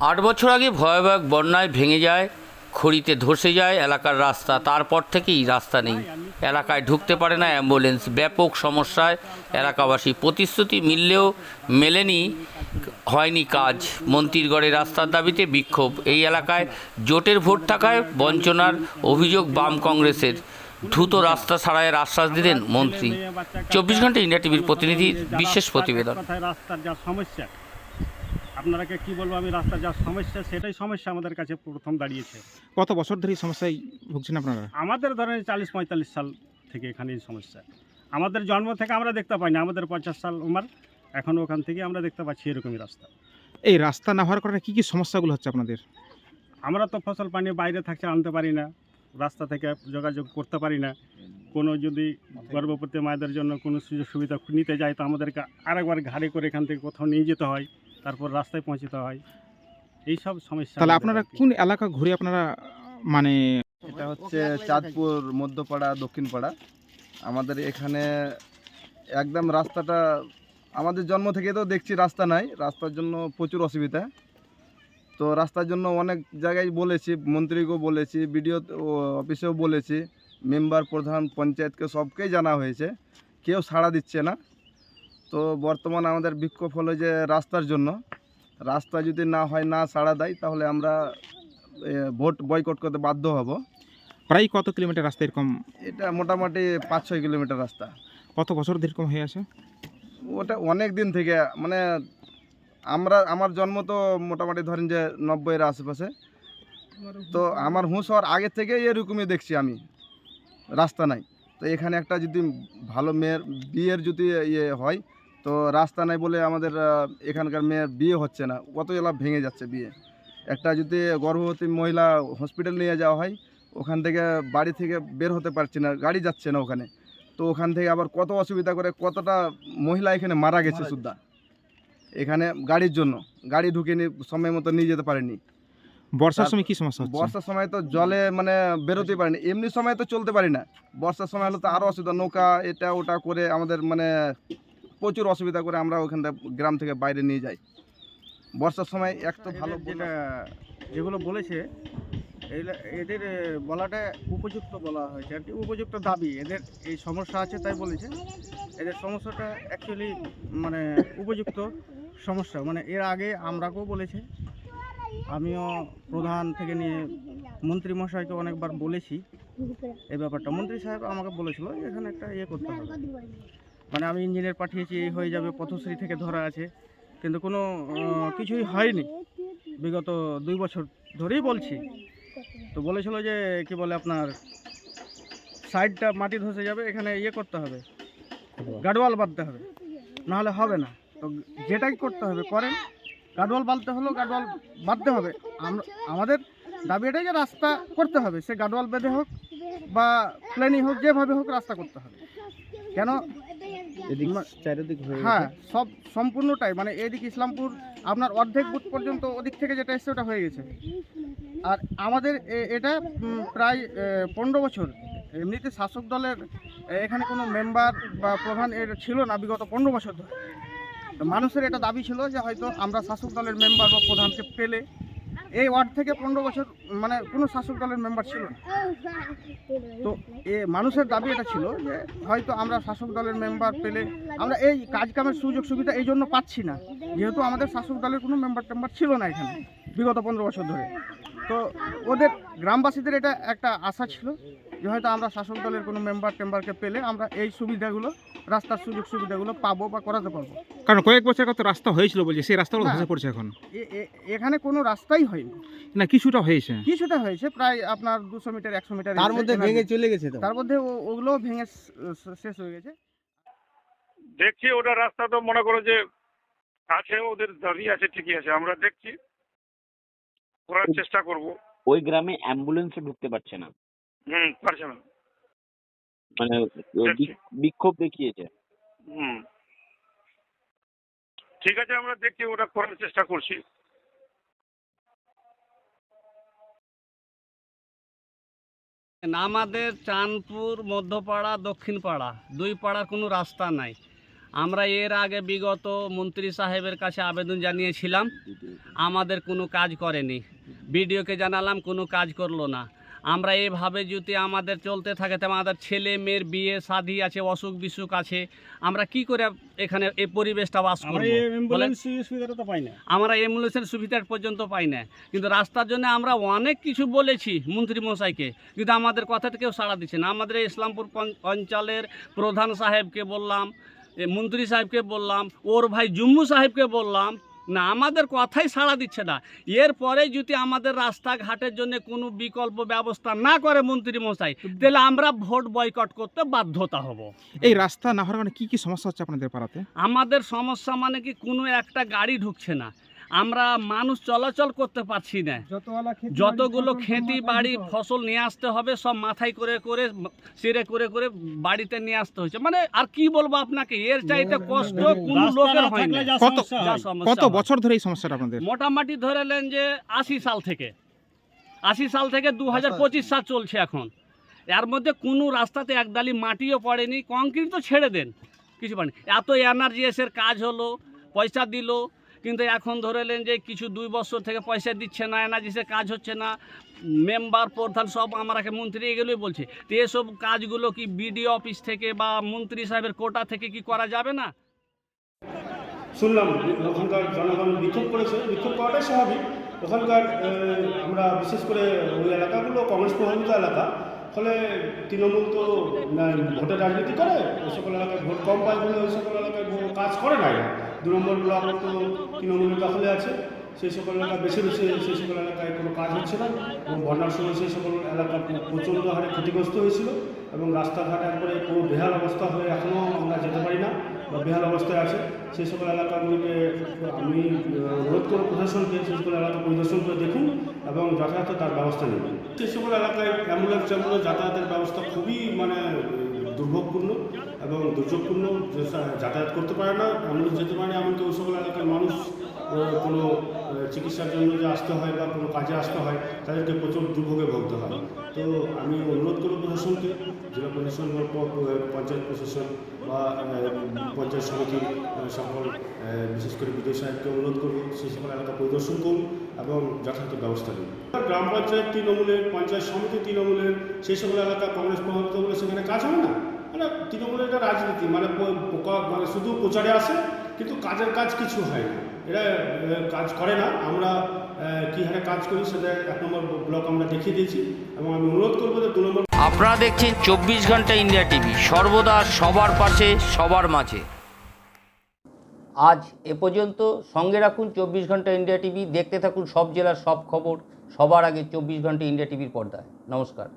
আট বছর আগে ভয়াবহ বন্যায় ভেঙে যায়, খড়িতে ধসে যায়, এলাকার রাস্তা। তারপর থেকেই রাস্তা নেই। এলাকায় ঢুকতে পারে না অ্যাম্বুলেন্স। ব্যাপক সমস্যায় এলাকাবাসী প্রতিশ্রুতি মিললেও মেলেনি, হয়নি কাজ। মন্ত্রীরগড়ে রাস্তার দাবিতে বিক্ষোভ। এই এলাকায় জোটের ভোট থাকায় বঞ্চনার অভিযোগ বাম কংগ্রেসের। দ্রুত রাস্তা ছাড়াইয়ের আশ্বাস দিলেন মন্ত্রী। চব্বিশ ঘণ্টা ইন্ডিয়া টিভির প্রতিনিধির বিশেষ প্রতিবেদন। রাস্তার যা সমস্যা আপনারাকে কি বলব আমি রাস্তার যা সমস্যা সেটাই সমস্যা আমাদের কাছে প্রথম দাঁড়িয়েছে। কত বছর ধরে এই সমস্যায় ভুগছেন আপনারা? আমাদের ধরেন চাল্লিশ পঁয়তাল্লিশ সাল থেকে এখানে এই সমস্যা। আমাদের জন্ম থেকে আমরা দেখতে পাই না আমাদের পঞ্চাশ সাল উমার এখন ওখান থেকে আমরা দেখতে পাচ্ছি এরকমই রাস্তা। এই রাস্তা না হওয়ার কারণে কী কী সমস্যাগুলো হচ্ছে আপনাদের? আমরা তো ফসল পানি বাইরে থাকতে আনতে পারি না রাস্তা থেকে যোগাযোগ করতে পারি না। কোনো যদি গর্ভবতী মায়েদের জন্য কোনো সুযোগ সুবিধা নিতে যায় তো আমাদেরকে আরেকবার ঘাড়ে করে এখান থেকে কোথাও নিয়ে যেতে হয়। তারপর রাস্তায় পৌঁছতে হয়। এই সব সমস্যা তাহলে আপনারা কোন এলাকা ঘুরে আপনারা মানে এটা হচ্ছে চাঁদপুর মধ্যপাড়া দক্ষিণপাড়া। আমাদের এখানে একদম রাস্তাটা আমাদের জন্ম থেকে তো দেখছি রাস্তা নাই রাস্তার জন্য প্রচুর অসুবিধা। তো রাস্তার জন্য অনেক জায়গায় বলেছি মন্ত্রীকেও বলেছি বিডিও অফিসেও বলেছি মেম্বার প্রধান পঞ্চায়েতকে সবকেই জানা হয়েছে। কেউ সাড়া দিচ্ছে না। তো বর্তমান আমাদের বিক্ষোভ হলো যে রাস্তার জন্য। রাস্তা যদি না হয় না সাড়া দেয় তাহলে আমরা ভোট বয়কট করতে বাধ্য হব। প্রায় কত কিলোমিটার রাস্তা এরকম? এটা মোটামুটি পাঁচ ছয় কিলোমিটার রাস্তা। কত বছর এরকম হয়ে আছে? ওটা অনেক দিন থেকে মানে আমরা আমার জন্ম তো মোটামুটি ধরেন যে নব্বইয়ের আশেপাশে। তো আমার হুঁশ হওয়ার আগে থেকে এরকমই দেখছি আমি রাস্তা নাই। তো এখানে একটা যদি ভালো মেয়ের বিয়ের যদি ইয়ে হয় তো রাস্তা নাই বলে আমাদের এখানকার মেয়ের বিয়ে হচ্ছে না। কত এলা ভেঙে যাচ্ছে বিয়ে? একটা যদি গর্ভবতী মহিলা হসপিটাল নিয়ে যাওয়া হয় ওখান থেকে বাড়ি থেকে বের হতে পারছে না গাড়ি যাচ্ছে না ওখানে। তো ওখান থেকে আবার কত অসুবিধা করে কতটা মহিলা এখানে মারা গেছে সুদ্ধা? এখানে গাড়ির জন্য গাড়ি ঢুকে সময় মতো নিয়ে যেতে পারেনি। বর্ষার সময় কি সমস্যা বর্ষার সময় তো জলে মানে বেরোতে পারিনি। এমনি সময় তো চলতে পারি না। বর্ষার সময় হলে তো আরও অসুবিধা নৌকা এটা ওটা করে আমাদের মানে প্রচুর অসুবিধা করে আমরা ওখান থেকে গ্রাম থেকে বাইরে নিয়ে যাই। বর্ষার সময় এক তো ভালো যেটা যেগুলো বলেছে এদের বলাটা উপযুক্ত বলা হয়েছে। আর কি উপযুক্ত দাবি এদের এই সমস্যা আছে তাই বলেছে। এদের সমস্যাটা অ্যাকচুয়ালি মানে উপযুক্ত সমস্যা। মানে এর আগে আমরাকেও বলেছে। আমিও প্রধান থেকে নিয়ে মন্ত্রী মশাইকে অনেকবার বলেছি। এই ব্যাপারটা। মন্ত্রী সাহেব আমাকে বলেছিল এখানে একটা ইয়ে করতে হবে। মানে আমি ইঞ্জিনিয়ার পাঠিয়েছি, এই হয়ে যাবে, পথশ্রী থেকে ধরা আছে। কিন্তু কোনো কিছুই হয়নি। বিগত দুই বছর ধরেই বলছি। তো বলেছিল যে, কি বলে আপনার, সাইডটা মাটি ধসে যাবে, এখানে ইয়ে করতে হবে। গাডওয়াল বাঁধতে হবে। নাহলে হবে না। তো যেটাই করতে হবে, করেন। গাডওয়াল বাঁধতে হলেও গাডওয়াল বাঁধতে হবে। আমাদের দাবি এটাই যে রাস্তা করতে হবে। সে গাডওয়াল বেঁধে হোক বা প্ল্যানিং হোক, যেভাবে হোক রাস্তা করতে হবে। কেন চারিদিক হ্যাঁ সব সম্পূর্ণটাই মানে এদিক ইসলামপুর আপনার অর্ধেক বুথ পর্যন্ত ওদিক থেকে যেটা এসছে ওটা হয়ে গেছে। আর আমাদের এটা প্রায় পনেরো বছর। এমনিতে শাসক দলের এখানে কোনো মেম্বার বা প্রধান এর ছিল না বিগত পনেরো বছর ধরে। মানুষের এটা দাবি ছিল যে হয়তো আমরা শাসক দলের মেম্বার বা প্রধানকে পেলে এই ওয়ার্ড থেকে পনেরো বছর মানে কোনো শাসক দলের মেম্বার ছিল না। তো এ মানুষের দাবি এটা ছিল যে হয়তো আমরা শাসক দলের মেম্বার পেলে আমরা এই কাজ কামের সুযোগ সুবিধা এই জন্য পাচ্ছি না। যেহেতু আমাদের শাসক দলের কোনো মেম্বার টেম্বার ছিল না এখানে বিগত পনেরো বছর ধরে। তো ওদের গ্রামবাসীদের এটা একটা আশা ছিল। যে হয়তো আমরা শাসক দলের কোনো মেম্বার টেম্বারকে পেলে আমরা এই সুবিধাগুলো রাস্তার সুযোগ সুবিধাগুলো পাবো বা করাতে পারব। কারণ কয়েক বছর কত রাস্তা হয়েছিল বলছে সেই রাস্তাগুলো হ্যাঁ। ধসে পড়ছে এখন। এখানে কোনো রাস্তাই হয়নি। না কিছুটা হয়েছে। কিছুটা হয়েছে প্রায় আপনার দুশো মিটার একশো মিটার তার মধ্যে ভেঙে চলে গেছে তার মধ্যে ও- ওগুলোও ভেঙে শেষ হয়ে গেছে। দেখছি ওটা রাস্তা তো মনে করো যে আছে ওদের দাবি আছে ঠিকই আছে। আমরা দেখছি করার চেষ্টা করব। ওই গ্রামে অ্যাম্বুলেন্সও ঢুকতে পারছে না। হুম পারছে না। মানে বিক্ষোভ দেখিয়েছে। হুম। ঠিক আছে আমরা দেখছি ওটা করার চেষ্টা করছি। আমাদের চাঁদপুর মধ্যপাড়া দক্ষিণ পাড়া দুই পাড়ার কোনো রাস্তা নাই। আমরা এর আগে বিগত মন্ত্রী সাহেবের কাছে আবেদন জানিয়েছিলাম। আমাদের কোনো কাজ করেনি। বিডিওকে জানালাম কোনো কাজ করল না। আমরা এভাবে যদি আমাদের চলতে থাকে তো আমাদের ছেলে মেয়ের বিয়ে শাদি আছে অসুখ বিসুখ আছে আমরা কি করে এখানে এই পরিবেশটা বাস করব? না। আমরা অ্যাম্বুলেন্সের সুবিধা পর্যন্ত পাই না। কিন্তু রাস্তার জন্য আমরা অনেক কিছু বলেছি মন্ত্রী মশাইকে কিন্তু আমাদের কথাটা কেউ সাড়া দিচ্ছে না। আমাদের ইসলামপুর অঞ্চলের প্রধান সাহেবকে বললাম মন্ত্রী সাহেবকে বললাম ওর ভাই জুম্মু সাহেবকে বললাম না আমাদের কথাই সাড়া দিচ্ছে না। এরপরে যদি আমাদের রাস্তাঘাটের জন্য কোনো বিকল্প ব্যবস্থা না করে মন্ত্রী মশাই তাহলে আমরা ভোট বয়কট করতে বাধ্যতা হব। এই রাস্তা না হওয়ার কারণে কী কী সমস্যা হচ্ছে আপনাদের পাড়াতে? আমাদের সমস্যা মানে কি কোনো একটা গাড়ি ঢুকছে না। আমরা মানুষ চলাচল করতে পারছি না। যতগুলো খেতি বাড়ি ফসল নিয়ে আসতে হবে সব মাথায় করে করে সেরে করে করে বাড়িতে নিয়ে আসতে হচ্ছে মানে আর কি বলব আপনাকে এর চাইতে কষ্ট কোনো লোকের হয় না। কত-। বছর ধরে এই সমস্যাটা আপনাদের? মোটামুটি ধরে নেন যে আশি সাল থেকে। আশি সাল থেকে দু হাজার পঁচিশ সাল চলছে এখন। এর মধ্যে কোনো রাস্তাতে একদালি মাটিও পড়েনি কংক্রিট তো ছেড়ে দেন। কিছু পারেনি এত এনার্জিএসের কাজ হলো পয়সা দিল কিন্তু এখন ধরে নেন যে কিছু দুই বছর থেকে পয়সা দিচ্ছে না এনার্জিসের কাজ হচ্ছে না মেম্বার প্রধান সব আমাকে মন্ত্রী এগুলোই বলছে। তো এসব কাজগুলো কি বিডিও অফিস থেকে বা মন্ত্রী সাহেবের কোটা থেকে কি করা যাবে না? শুনলাম, ওখানকার জনগণ বিক্ষোভ করেছে, বিক্ষোভ করাটাই স্বাভাবিক। ওখানকার আমরা বিশেষ করে ওই এলাকাগুলো, কংগ্রেস প্রভাবিত এলাকা, ফলে তৃণমূল তো ভোটের রাজনীতি করে, ওই সকল এলাকায় ভোট কম পায় বলে ওই সকল এলাকায় কাজ করে না। দু নম্বর ব্লক তো তৃণমূলের দখলে আছে, সেই সকল এলাকা বেছে বেছে, সেই সকল এলাকায় কোনো কাজ হচ্ছে না এবং বন্যার সময় সেই সকল এলাকা প্রচণ্ড হারে ক্ষতিগ্রস্ত হয়েছিল এবং রাস্তাঘাট একবারে পুরো বেহাল অবস্থা হয়ে এখনও আমরা যেতে পারি না বা বেহাল অবস্থায় আছে। সেই সকল এলাকাগুলিকে আমি অনুরোধ করব প্রশাসনকে, সেই সকল এলাকা পরিদর্শন করে দেখুন এবং যথাযথ তার ব্যবস্থা নেবেন সেই সকল এলাকায় অ্যাম্বুলেন্স ট্যাম্বুলেন্স যাতায়াতের ব্যবস্থা খুবই মানে দুর্ভোগপূর্ণ এবং দুর্যোগপূর্ণ যাতায়াত করতে পারে না অ্যাম্বুলেন্স যেতে পারে না, এমনকি ওই সকল এলাকার মানুষ কোনো চিকিৎসার জন্য যে আসতে হয় বা কোনো কাজে আসতে হয়, তাদেরকে প্রচুর দুর্ভোগে ভুগতে হয়। তো আমি অনুরোধ করব প্রশাসনকে, জেলা প্রশাসন বা পঞ্চায়েত প্রশাসন বা পঞ্চায়েত সমিতির সকল বিশেষ করে বিদেশ সাহেবকে অনুরোধ করব সেই সকল এলাকা পরিদর্শন করুন এবং যথাযথ ব্যবস্থা নিন। গ্রাম পঞ্চায়েত তৃণমূলের, পঞ্চায়েত সমিতি তৃণমূলের, সেই সকল এলাকা কংগ্রেস প্রভাবিত বলে সেখানে কাজ হবে না? মানে তৃণমূলের একটা রাজনীতি মানে পোকা- মানে শুধু প্রচারে আসে কিন্তু কাজের কাজ কিছু হয় না। এরা কাজ করে না। আমরা কী হারে কাজ করি সেটা এক নম্বর ব্লক আমরা দেখিয়ে দিয়েছি এবং আমি অনুরোধ করব যে দু নম্বর আপনারা দেখছেন চব্বিশ ঘণ্টা ইন্ডিয়া টিভি সর্বদা সবার পাশে সবার মাঝে। আজ এ পর্যন্ত সঙ্গে রাখুন চব্বিশ ঘণ্টা ইন্ডিয়া টিভি দেখতে থাকুন সব জেলার সব খবর সবার আগে চব্বিশ ঘণ্টা ইন্ডিয়া টিভির পর্দায়। নমস্কার।